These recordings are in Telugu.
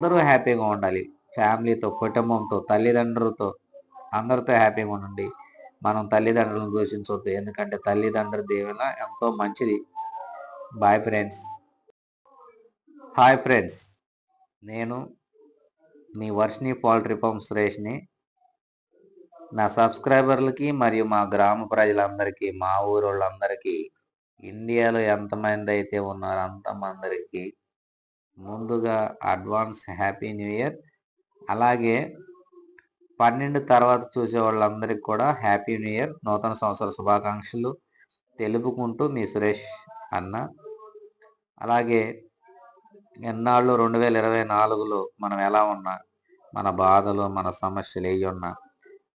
అందరూ హ్యాపీగా ఉండాలి. ఫ్యామిలీతో కుటుంబంతో తల్లిదండ్రులతో అందరితో హ్యాపీగా ఉండండి. మనం తల్లిదండ్రులను దూషించవద్దు. ఎందుకంటే తల్లిదండ్రుల దీవెన ఎంతో మంచిది. బాయ్ ఫ్రెండ్స్ హాయ్ ఫ్రెండ్స్ నేను మీ వర్షిని పౌల్ట్రీ పంప్ సురేష్ని నా సబ్స్క్రైబర్లకి మరియు మా గ్రామ ప్రజలందరికీ మా ఊరోళ్ళందరికీ ఇండియాలో ఎంతమంది అయితే ఉన్నారో అంతమందరికీ ముందుగా అడ్వాన్స్ హ్యాపీ న్యూ ఇయర్. అలాగే పన్నెండు తర్వాత చూసే వాళ్ళందరికీ కూడా హ్యాపీ న్యూ ఇయర్ నూతన సంవత్సర శుభాకాంక్షలు తెలుపుకుంటూ మీ సురేష్ అన్న. అలాగే ఎన్నాళ్ళు రెండు వేల ఇరవై నాలుగులో మనం ఎలా ఉన్నా మన బాధలు మన సమస్యలు ఏవి ఉన్నా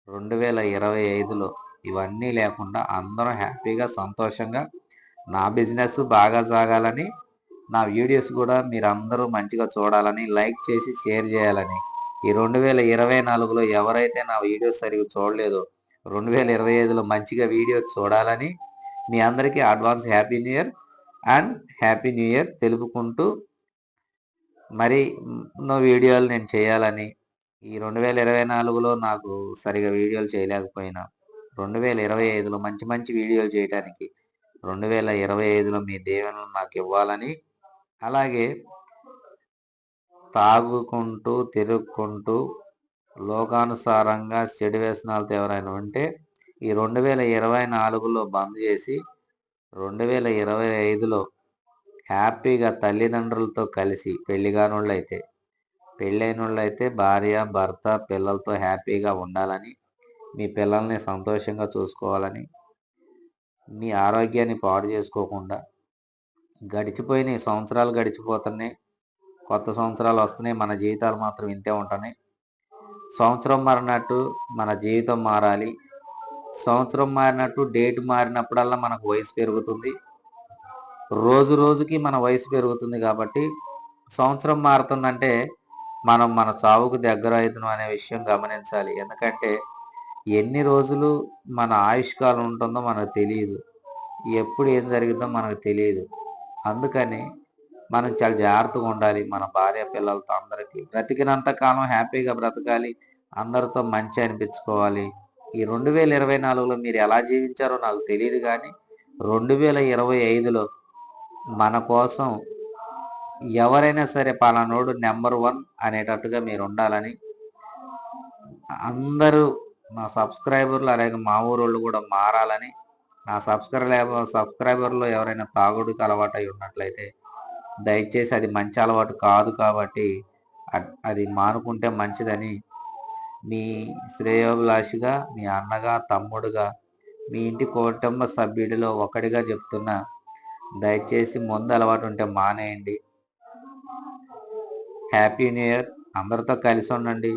రెండు వేల ఇరవై ఐదులో ఇవన్నీ లేకుండా అందరం హ్యాపీగా సంతోషంగా నా బిజినెస్ బాగా సాగాలని నా వీడియోస్ కూడా మీరు అందరూ మంచిగా చూడాలని లైక్ చేసి షేర్ చేయాలని. ఈ రెండు వేల ఇరవై నాలుగులో ఎవరైతే నా వీడియోస్ సరిగ్గా చూడలేదో రెండు వేల ఇరవై ఐదులో మంచిగా వీడియో చూడాలని మీ అందరికీ advance happy new year and happy new year తెలుపుకుంటూ మరి నో వీడియోలు నేను చేయాలని. ఈ రెండు వేల ఇరవై నాలుగులో నాకు సరిగా వీడియోలు చేయలేకపోయినా రెండు వేల ఇరవై ఐదులో మంచి మంచి వీడియోలు చేయడానికి రెండు వేల ఇరవై ఐదులో మీ దేవుని నాకు ఇవ్వాలని అలాగే తాగుకుంటూ తిరుగుకుంటూ లోకానుసారంగా చెడు వ్యసనాలతో ఎవరైనా ఉంటే ఈ రెండు వేల ఇరవై నాలుగులో బంద్ చేసి రెండు వేల ఇరవై ఐదులో హ్యాపీగా తల్లిదండ్రులతో కలిసి పెళ్ళిగానోళ్ళు అయితే పెళ్ళైన అయితే భార్య భర్త పిల్లలతో హ్యాపీగా ఉండాలని మీ పిల్లల్ని సంతోషంగా చూసుకోవాలని మీ ఆరోగ్యాన్ని పాడు చేసుకోకుండా గడిచిపోయినాయి సంవత్సరాలు గడిచిపోతున్నాయి కొత్త సంవత్సరాలు వస్తున్నాయి మన జీవితాలు మాత్రం ఇంతే ఉంటున్నాయి. సంవత్సరం మారినట్టు మన జీవితం మారాలి. సంవత్సరం మారినట్టు డేట్ మారినప్పుడల్లా మనకు వయసు పెరుగుతుంది. రోజు రోజుకి మన వయసు పెరుగుతుంది కాబట్టి సంవత్సరం మారుతుందంటే మనం మన చావుకు దగ్గర అవుతున్నాం అనే విషయం గమనించాలి. ఎందుకంటే ఎన్ని రోజులు మన ఆయుష్కాలం ఉంటుందో మనకు తెలియదు. ఎప్పుడు ఏం జరిగిందో మనకు తెలియదు. అందుకని మనం చాలా జాగ్రత్తగా ఉండాలి. మన భార్య పిల్లలతో అందరికీ బ్రతికినంత కాలం హ్యాపీగా బ్రతకాలి. అందరితో మంచి అనిపించుకోవాలి. ఈ రెండు వేల ఇరవై నాలుగులో మీరు ఎలా జీవించారో నాకు తెలియదు కానీ రెండు వేల ఇరవై ఐదులో మన కోసం ఎవరైనా సరే పలానోడు నెంబర్ వన్ అనేటట్టుగా మీరు ఉండాలని అందరూ మా సబ్స్క్రైబర్లు అలాగే మా ఊరోళ్ళు కూడా మారాలని నా సబ్స్క్రైబ్ సబ్స్క్రైబర్లో ఎవరైనా తాగుడుకి అలవాటు అయి ఉన్నట్లయితే దయచేసి అది మంచి అలవాటు కాదు కాబట్టి అది మానుకుంటే మంచిదని మీ శ్రేయోభిలాషిగా మీ అన్నగా తమ్ముడుగా మీ ఇంటి కుటుంబ సభ్యుడిలో ఒకటిగా చెప్తున్నా దయచేసి ముందు అలవాటు ఉంటే మానేయండి. హ్యాపీ న్యూ ఇయర్ అందరితో కలిసి ఉండండి.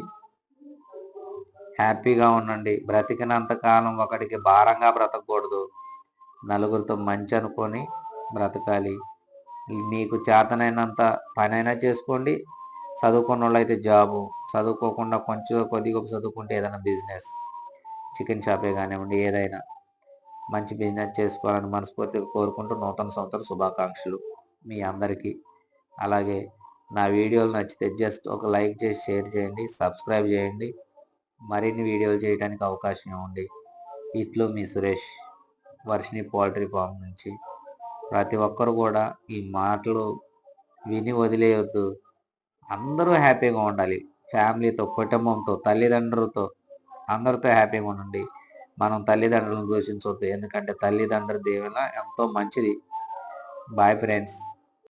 హ్యాపీగా ఉండండి. బ్రతికినంత కాలం ఒకటికి భారంగా బ్రతకూడదు. నలుగురితో మంచి అనుకొని బ్రతకాలి. మీకు చేతనైనంత పనైనా చేసుకోండి. చదువుకున్న వాళ్ళైతే జాబు. చదువుకోకుండా కొంచెం కొద్దిగా చదువుకుంటే ఏదైనా బిజినెస్ చికెన్ షాపే కానివ్వండి ఏదైనా మంచి బిజినెస్ చేసుకోవాలని మనస్ఫూర్తిగా కోరుకుంటూ నూతన సంవత్సర శుభాకాంక్షలు మీ అందరికీ. అలాగే నా వీడియోలు నచ్చితే జస్ట్ ఒక లైక్ చేసి షేర్ చేయండి సబ్స్క్రైబ్ చేయండి. మరిన్ని వీడియోలు చేయడానికి అవకాశం ఇవ్వండి ఇట్లో మీ సురేష్ వర్షిని పౌల్ట్రీ ఫామ్ నుంచి. ప్రతి ఒక్కరు కూడా ఈ మాటలు విని వదిలేయొద్దు. అందరూ హ్యాపీగా ఉండాలి. ఫ్యామిలీతో కుటుంబంతో తల్లిదండ్రులతో అందరితో హ్యాపీగా ఉండండి. మనం తల్లిదండ్రులను దూషించవద్దు ఎందుకంటే తల్లిదండ్రుల దీవెన ఎంతో మంచిది. Bye friends